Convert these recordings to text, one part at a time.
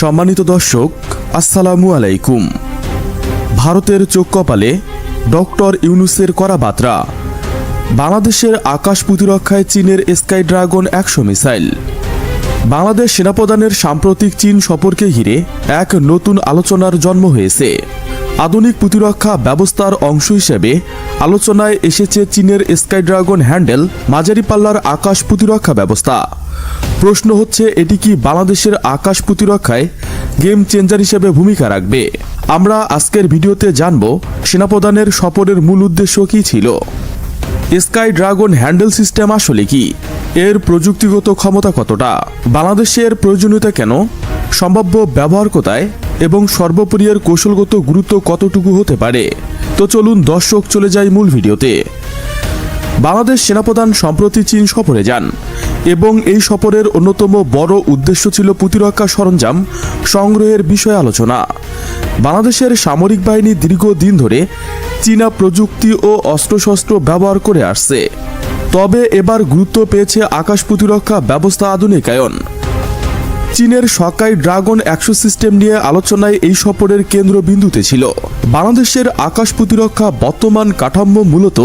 সম্মানিত দর্শক, আসসালামু আলাইকুম। ভারতের চোখ কপালে ডক্টর ইউনুসের করা বার্তা বাংলাদেশের আকাশ প্রতিরক্ষায় চীনের স্কাই ড্রাগন একশো মিসাইল। বাংলাদেশ সেনাপ্রধানের সাম্প্রতিক চীন সফরকে ঘিরে এক নতুন আলোচনার জন্ম হয়েছে। আধুনিক প্রতিরক্ষা ব্যবস্থার অংশ হিসেবে আলোচনায় এসেছে চীনের স্কাই ড্রাগন হ্যান্ডেল, মাঝারি পাল্লার আকাশ প্রতিরক্ষা ব্যবস্থা। প্রশ্ন হচ্ছে, এটি কি বাংলাদেশের আকাশ প্রতিরক্ষায় গেম চেঞ্জার হিসেবে ভূমিকা রাখবে? আমরা আজকের ভিডিওতে জানব, সেনাপ্রধানের সফরের মূল উদ্দেশ্য কী ছিল? স্কাই ড্রাগন হ্যান্ডেল সিস্টেম আসলে কি? এর প্রযুক্তিগত ক্ষমতা কতটা? বাংলাদেশের প্রয়োজনীয়তা কেন? সম্ভাব্য ব্যবহার কোথায়? এবং সর্বোপরি কৌশলগত গুরুত্ব কতটুকু হতে পারে? তো চলুন দর্শক চলে যাই মূল ভিডিওতে। বাংলাদেশ সেনাপ্রধান সম্প্রতি চীন সফরে যান এবং এই সফরের অন্যতম বড় উদ্দেশ্য ছিল প্রতিরক্ষা সরঞ্জাম সংগ্রহের বিষয়ে আলোচনা। বাংলাদেশের সামরিক বাহিনী দীর্ঘদিন ধরে চীনা প্রযুক্তি ও অস্ত্রশস্ত্র ব্যবহার করে আসছে। তবে এবার গুরুত্ব পেয়েছে আকাশ প্রতিরক্ষা ব্যবস্থা আধুনিকায়ন। চীনের সকাই ড্রাগন একশো সিস্টেম নিয়ে আলোচনায় এই সফরের কেন্দ্রবিন্দুতে ছিল। বাংলাদেশের আকাশ প্রতিরক্ষা বর্তমান কাঠামো মূলত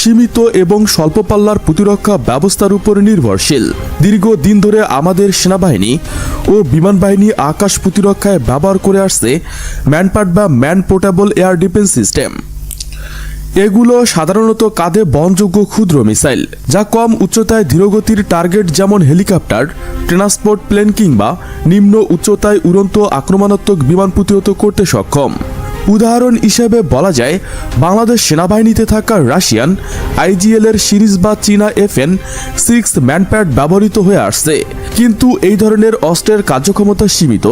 সীমিত এবং স্বল্প পাল্লার প্রতিরক্ষা ব্যবস্থার উপর নির্ভরশীল। দীর্ঘদিন ধরে আমাদের সেনাবাহিনী ও বিমান বাহিনী আকাশ প্রতিরক্ষায় ব্যবহার করে আসছে ম্যানপার্ট বা man portable air defence system. এগুলো সাধারণত কাঁধে বহনযোগ্য ক্ষুদ্র মিসাইল, যা কম উচ্চতায় ধীরগতির টার্গেট যেমন হেলিকপ্টার, ট্রান্সপোর্ট প্লেন কিংবা নিম্ন উচ্চতায় উড়ন্ত আক্রমণাত্মক বিমান প্রতিহত করতে সক্ষম। উদাহরণ হিসেবে বলা যায়, বাংলাদেশ সেনাবাহিনীতে থাকা রাশিয়ান আইজিএল এর সিরিজ বা চীনা এফএন সিক্স ম্যানপ্যাড ব্যবহৃত হয়ে আসছে। কিন্তু এই ধরনের অস্ত্রের কার্যক্ষমতা সীমিত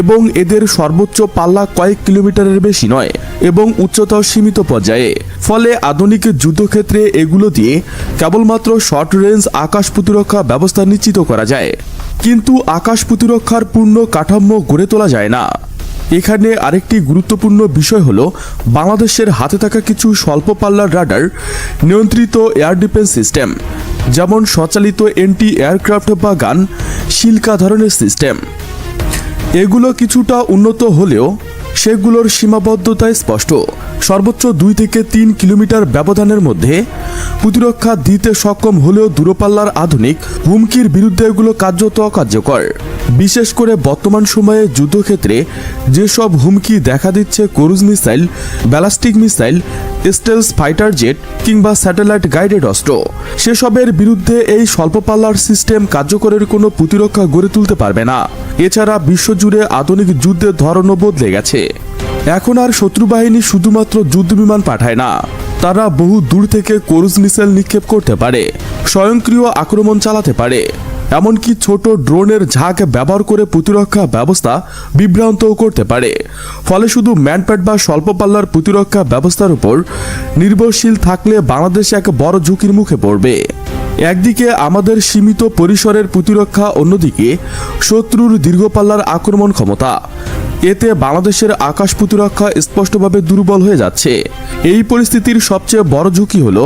এবং এদের সর্বোচ্চ পাল্লা কয়েক কিলোমিটারের বেশি নয় এবং উচ্চতাও সীমিত পর্যায়ে। ফলে আধুনিক যুদ্ধক্ষেত্রে এগুলো দিয়ে কেবলমাত্র শর্ট রেঞ্জ আকাশ প্রতিরক্ষা ব্যবস্থা নিশ্চিত করা যায়। কিন্তু আকাশ প্রতিরক্ষার পূর্ণ কাঠামো গড়ে তোলা যায় না। এখানে আরেকটি গুরুত্বপূর্ণ বিষয় হলো, বাংলাদেশের হাতে থাকা কিছু স্বল্প পাল্লার রাডার নিয়ন্ত্রিত এয়ার ডিফেন্স সিস্টেম, যেমন স্বচালিত এন্টি এয়ারক্রাফট বা গান শিল্কা ধরনের সিস্টেম। এগুলো কিছুটা উন্নত হলেও সেগুলোর সীমাবদ্ধতায় স্পষ্ট। সর্বোচ্চ দুই থেকে তিন কিলোমিটার ব্যবধানের মধ্যে প্রতিরক্ষা দিতে সক্ষম হলেও দূরপাল্লার আধুনিক হুমকির বিরুদ্ধে এগুলো কার্যত অকার্যকর বিশেষ করে বর্তমান সময়ে যুদ্ধক্ষেত্রে যেসব হুমকি দেখা দিচ্ছে cruise missile, ballistic missile, stealth fighter jet কিংবা স্যাটেলাইট গাইডেড অস্ত্র, সেসবের বিরুদ্ধে এই স্বল্প পাল্লার সিস্টেম কার্যকরের কোনো প্রতিরক্ষা গড়ে তুলতে পারবে না। এছাড়া বিশ্বজুড়ে আধুনিক যুদ্ধের ধরনও বদলে গেছে। এখন আর শত্রু বাহিনী শুধুমাত্র যুদ্ধবিমান পাঠায় না, তারা বহু দূর থেকে ক্রুজ মিসাইল নিক্ষেপ করতে পারে, স্বয়ংক্রিয় আক্রমণ চালাতে পারে। এমনকি ছোট ড্রোনের ঝাঁক ব্যবহার করে প্রতিরক্ষা ব্যবস্থা বিভ্রান্তও করতে পারে। ফলে শুধু ম্যানপ্যাড বা স্বল্প পাল্লার প্রতিরক্ষা ব্যবস্থার উপর নির্ভরশীল থাকলে বাংলাদেশ এক বড় ঝুঁকির মুখে পড়বে। একদিকে আমাদের সীমিত পরিসরের প্রতিরক্ষা, অন্যদিকে শত্রুর দীর্ঘপাল্লার আক্রমণ ক্ষমতা। এতে বাংলাদেশের আকাশ প্রতিরক্ষা স্পষ্টভাবে দুর্বল হয়ে যাচ্ছে। এই পরিস্থিতির সবচেয়ে বড় ঝুঁকি হল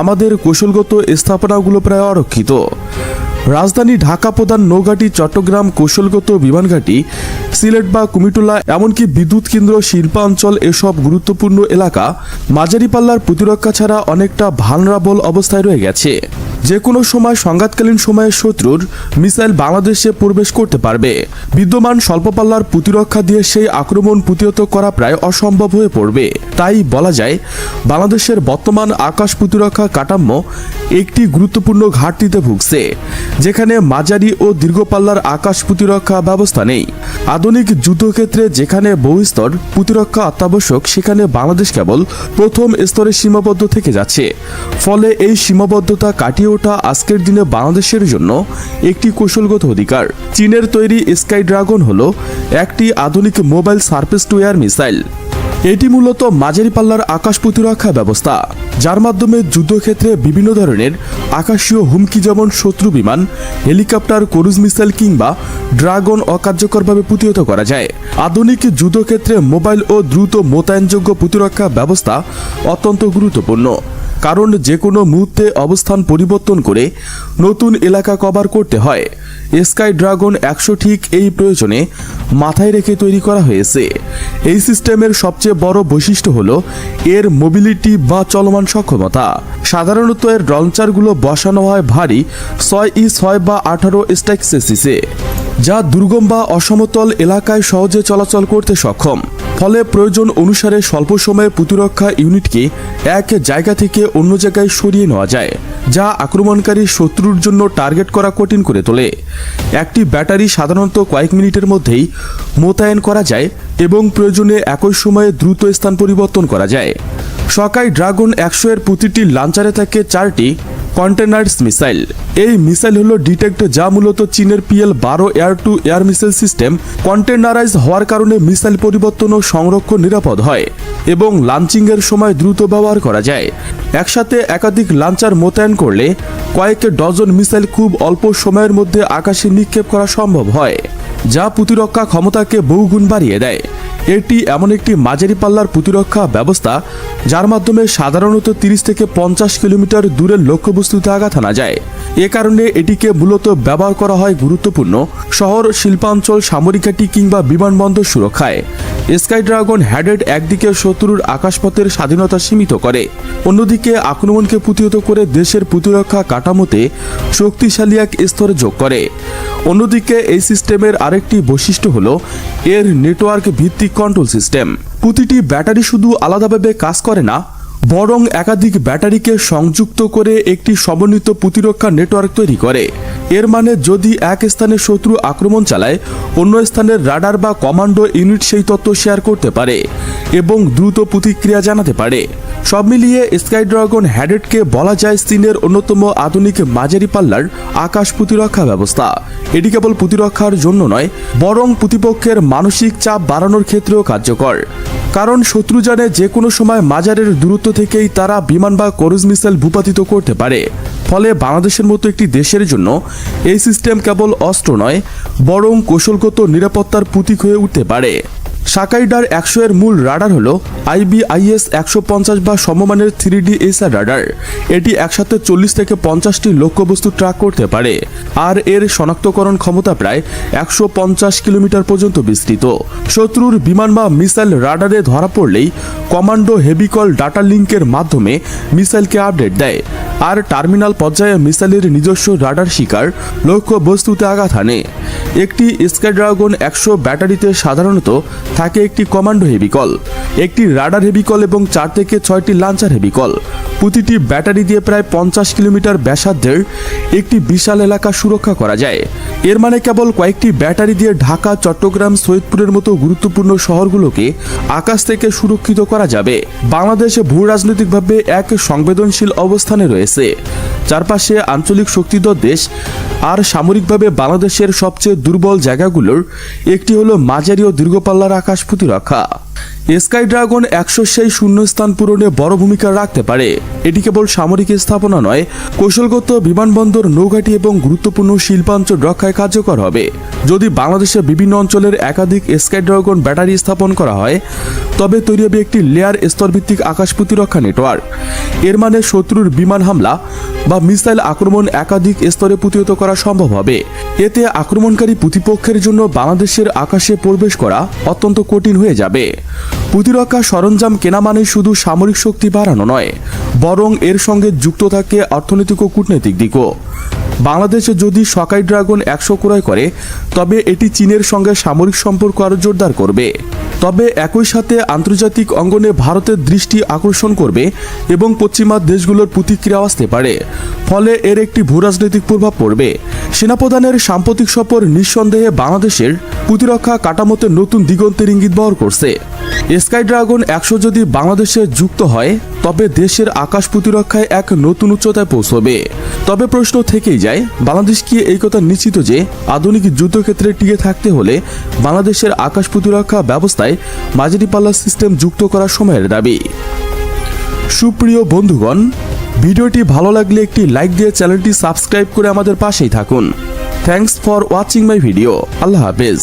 আমাদের কৌশলগত স্থাপনাগুলো প্রায় অরক্ষিত। রাজধানী ঢাকা প্রধান নৌঘাটি চট্টগ্রাম কৌশলগত বিমানঘাটি, সিলেট বা কুমিটোলা, এমনকি বিদ্যুৎ কেন্দ্র, শিল্পাঞ্চল এসব গুরুত্বপূর্ণ এলাকা মাঝারি পাল্লার প্রতিরক্ষা ছাড়া অনেকটা ভানরাবল অবস্থায় রয়ে গেছে। যে কোনো সময়, সংঘাতকালীন সময়ে শত্রুর মিসাইল বাংলাদেশে প্রবেশ করতে পারবে। বিদ্যমান স্বল্প পাল্লার প্রতিরক্ষা দিয়ে সেই আক্রমণ প্রতিহত করা প্রায় অসম্ভব হয়ে পড়বে। তাই বলা যায়, বাংলাদেশের বর্তমান আকাশ প্রতিরক্ষা কাঠামো একটি গুরুত্বপূর্ণ ঘাটতিতে ভুগছে, যেখানে মাঝারি ও দীর্ঘপাল্লার আকাশ প্রতিরক্ষা ব্যবস্থা নেই। আধুনিক যুদ্ধক্ষেত্রে যেখানে বহুস্তর প্রতিরক্ষা অত্যাবশ্যক, সেখানে বাংলাদেশ কেবল প্রথম স্তরে সীমাবদ্ধ থেকে যাচ্ছে। ফলে এই সীমাবদ্ধতা কাটিয়ে ওঠা আজকের দিনে বাংলাদেশের জন্য একটি কৌশলগত অধিকার। চীনের তৈরি স্কাই ড্রাগন হল একটি আধুনিক mobile surface to air missile. এটি মূলত মাঝারি পাল্লার আকাশ প্রতিরক্ষা ব্যবস্থা, যার মাধ্যমে যুদ্ধক্ষেত্রে বিভিন্ন ধরনের আকাশীয় হুমকি যেমন শত্রু বিমান, হেলিকপ্টার, ক্রুজ মিসাইল কিংবা ড্রাগন অকার্যকরভাবে প্রতিহত করা যায়। আধুনিক যুদ্ধক্ষেত্রে মোবাইল ও দ্রুত মোতায়েনযোগ্য প্রতিরক্ষা ব্যবস্থা অত্যন্ত গুরুত্বপূর্ণ। কারণ যে কোনো মুহূর্তে অবস্থান পরিবর্তন করে নতুন এলাকা কভার করতে হয়। স্কাই ড্রাগন একশো ঠিক এই প্রয়োজনে মাথায় রেখে তৈরি করা হয়েছে। এই সিস্টেমের সবচেয়ে বড় বৈশিষ্ট্য হল এর মোবিলিটি বা চলমান সক্ষমতা। সাধারণত এর লঞ্চারগুলো বসানো হয় ভারী ছয় ই ছয় বা আঠারো স্ট্যাক্সেসিসে যা দুর্গম বা অসমতল এলাকায় সহজে চলাচল করতে সক্ষম। ফলে প্রয়োজন অনুসারে স্বল্প সময়ে প্রতিরক্ষা ইউনিটকে এক জায়গা থেকে অন্য জায়গায় সরিয়ে নেওয়া যায়, যা আক্রমণকারী শত্রুর জন্য টার্গেট করা কঠিন করে তোলে। একটি ব্যাটারি সাধারণত কয়েক মিনিটের মধ্যেই মোতায়েন করা যায় এবং প্রয়োজনে একই সময়ে দ্রুত স্থান পরিবর্তন করা যায়। সকাই ড্রাগন একশো এর প্রতিটি লাঞ্চারে থাকে চারটি কন্টেনার্স মিসাইল। এই মিসাইল হলো ডিটেক্ট যা মূলত চীনের পিএল বারো air to air missile system containerise হওয়ার কারণে মিসাইল পরিবর্তন ও সংরক্ষণ নিরাপদ হয় এবং লাঞ্চিংয়ের সময় দ্রুত ব্যবহার করা যায়। একসাথে একাধিক লাঞ্চার মোতায়েন করলে কয়েক ডজন মিসাইল খুব অল্প সময়ের মধ্যে আকাশে নিক্ষেপ করা সম্ভব হয়, যা প্রতিরক্ষা ক্ষমতাকে বহুগুণ বাড়িয়ে দেয়। এটি এমন একটি মাঝারি পাল্লার প্রতিরক্ষা ব্যবস্থা, যার মাধ্যমে সাধারণত তিরিশ থেকে পঞ্চাশ কিলোমিটার দূরের লক্ষ্যবস্তুতে আঘাত আনা যায়। এ কারণে এটিকে মূলত ব্যবহার করা হয় গুরুত্বপূর্ণ শহর, শিল্পাঞ্চল, সামরিক ঘাঁটি কিংবা বিমানবন্দর সুরক্ষায়। স্কাই ড্রাগন হ্যাডেড একদিকে শত্রুর আকাশপথের স্বাধীনতা সীমিত করে, অন্যদিকে আক্রমণকে প্রতিহত করে দেশের প্রতিরক্ষা কাঠামোতে শক্তিশালী এক স্তর যোগ করে। অন্যদিকে এই সিস্টেমের আরেকটি বৈশিষ্ট্য হল এর নেটওয়ার্ক ভিত্তিক কন্ট্রোল সিস্টেম প্রতিটি ব্যাটারি শুধু আলাদাভাবে কাজ করে না বরং একাধিক ব্যাটারিকে সংযুক্ত করে একটি সমন্বিত প্রতিরক্ষা নেটওয়ার্ক তৈরি করে। এর মানে যদি এক স্থানে শত্রু আক্রমণ চালায়, অন্য স্থানের রাডার বা কমান্ডো ইউনিট সেই তথ্য শেয়ার করতে পারে এবং দ্রুত প্রতিক্রিয়া জানাতে পারে। সব মিলিয়ে স্কাই ড্রাগন হ্যাডেটকে বলা যায় চীনের অন্যতম আধুনিক মাঝারি পাল্লার আকাশ প্রতিরক্ষা ব্যবস্থা। এটি কেবল প্রতিরক্ষার জন্য নয়, বরং প্রতিপক্ষের মানসিক চাপ বাড়ানোর ক্ষেত্রেও কার্যকর। কারণ শত্রু জানে যে কোনো সময় মাজারের দূরত্ব থেকেই তারা বিমান বা করুজ মিসাইল ভূপাতিত করতে পারে। ফলে বাংলাদেশের মতো একটি দেশের জন্য এই সিস্টেম কেবল অস্ত্র নয়, বরং কৌশলগত নিরাপত্তার প্রতীক হয়ে উঠতে পারে। সাকাইডার একশো এর মূল রাডার হল আইবিআইএস একশো পঞ্চাশ বা সমমানের থ্রি ডি এসআর রাডার। এটি একসাথে চল্লিশ থেকে পঞ্চাশটি লক্ষ্যবস্তু ট্র্যাক করতে পারে। আর এর শনাক্তকরণ ক্ষমতা প্রায় একশো পঞ্চাশ কিলোমিটার পর্যন্ত বিস্তৃত। শত্রুর বিমান বা মিসাইল রাডারে ধরা পড়লেই কমান্ডো হেভিকল ডাটা লিঙ্কের মাধ্যমে মিসাইলকে আপডেট দেয়। আর টার্মিনাল পর্যায়ে মিসাইলের নিজস্ব রাডার শিকার লক্ষ্য বস্তুতে আঘাত হানে। একটি স্কাই ড্রাগন একশো ব্যাটারিতে সাধারণত থাকে একটি কমান্ডো হেভিকল, একটি রাডার হেভিকল এবং চার থেকে ছয়টি লাঞ্চার হেভিকল। প্রতিটি ব্যাটারি দিয়ে প্রায় পঞ্চাশ কিলোমিটার ব্যাসার্ধের একটি বিশাল এলাকা সুরক্ষা করা যায়। এর মানে কেবল কয়েকটি ব্যাটারি দিয়ে ঢাকা, চট্টগ্রাম, সৈয়দপুরের মতো গুরুত্বপূর্ণ শহরগুলোকে আকাশ থেকে সুরক্ষিত করা যাবে। বাংলাদেশে ভূ রাজনৈতিকভাবে এক সংবেদনশীল অবস্থানে রয়েছে। চারপাশে আঞ্চলিক শক্তিধর দেশ আর সামরিকভাবে বাংলাদেশের সবচেয়ে দুর্বল জায়গাগুলোর একটি হলো মাঝারি ও দীর্ঘপাল্লার আকাশ প্রতিরক্ষা স্কাই ড্রাগন একশো সেই শূন্যস্থান পূরণে বড় ভূমিকা রাখতে পারে। এটি কেবল সামরিক স্থাপনা নয়, কৌশলগত বিমানবন্দর, নৌঘাটি এবং গুরুত্বপূর্ণ শিল্পাঞ্চল রক্ষায় কার্যকর হবে। যদি বাংলাদেশের বিভিন্ন অঞ্চলের একাধিক স্কাই ড্রাগন ব্যাটারি স্থাপন করা হয়, তবে তৈরি হবে একটি লেয়ার স্তরভিত্তিক আকাশ প্রতিরক্ষা নেটওয়ার্ক। এর মানে শত্রুর বিমান হামলা বা মিসাইল আক্রমণ একাধিক স্তরে প্রতিহত করা সম্ভব হবে। এতে আক্রমণকারী প্রতিপক্ষের জন্য বাংলাদেশের আকাশে প্রবেশ করা অত্যন্ত কঠিন হয়ে যাবে। প্রতিরক্ষা সরঞ্জাম কেনা মানে শুধু সামরিক শক্তি বাড়ানো নয়, বরং এর সঙ্গে যুক্ত থাকে অর্থনৈতিক ও কূটনৈতিক দিকও। বাংলাদেশে যদি সকাই ড্রাগন একশো ক্রয় করে, তবে এটি চীনের সঙ্গে সামরিক সম্পর্ক আরও জোরদার করবে। তবে একই সাথে আন্তর্জাতিক অঙ্গনে ভারতের দৃষ্টি আকর্ষণ করবে এবং পশ্চিমা দেশগুলোর প্রতিক্রিয়া আসতে পারে, ফলে এর একটি ভূরাজনৈতিক প্রভাব পড়বে। সেনাপ্রধানের সাম্প্রতিক সফর নিঃসন্দেহে বাংলাদেশের প্রতিরক্ষা কাঠামোতে নতুন দিগন্তের ইঙ্গিত বহর করছে। স্কাই ড্রাগন একশো যদি বাংলাদেশে যুক্ত হয়, তবে দেশের আকাশ প্রতিরক্ষায় এক নতুন উচ্চতায় পৌঁছবে। তবে প্রশ্ন থেকেই যায়, বাংলাদেশ কি এই কথা নিশ্চিত যে আধুনিক যুদ্ধক্ষেত্রে টিকে থাকতে হলে বাংলাদেশের আকাশ প্রতিরক্ষা ব্যবস্থায় মাঝারি পাল্লা সিস্টেম যুক্ত করার সময়ের দাবি। সুপ্রিয় বন্ধুগণ, ভিডিওটি ভালো লাগলে একটি লাইক দিয়ে চ্যানেলটি সাবস্ক্রাইব করে আমাদের পাশেই থাকুন। Thanks for watching my video আল্লাহ হাফেজ।